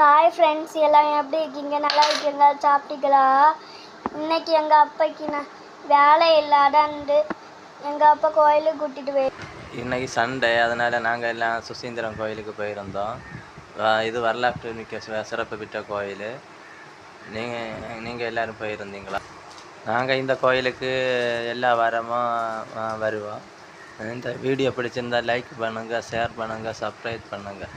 Hi friends எல்லாம் எப்படி இருக்கீங்க? நல்லா இருக்கீங்க சாப்பிட்டீங்களா? இன்னைக்கு எங்கள் அப்பாக்கு நான் வேலை இல்லாதண்டு எங்கள் அப்பா கோயிலுக்கு கூட்டிகிட்டு போய் இன்னைக்கு சண்டே அதனால் நாங்கள் எல்லாம் சுசீந்திரம் கோயிலுக்கு போயிருந்தோம். இது வரலாற்று மிக்க சிறப்பு பெற்ற கோயில். நீங்கள் நீங்கள் எல்லோரும் போயிருந்தீங்களா? நாங்கள் இந்த கோயிலுக்கு எல்லா வாரமும் வருவோம். இந்த வீடியோ பிடிச்சிருந்தா லைக் பண்ணுங்கள் ஷேர் பண்ணுங்கள் சப்ஸ்கிரைப் பண்ணுங்கள்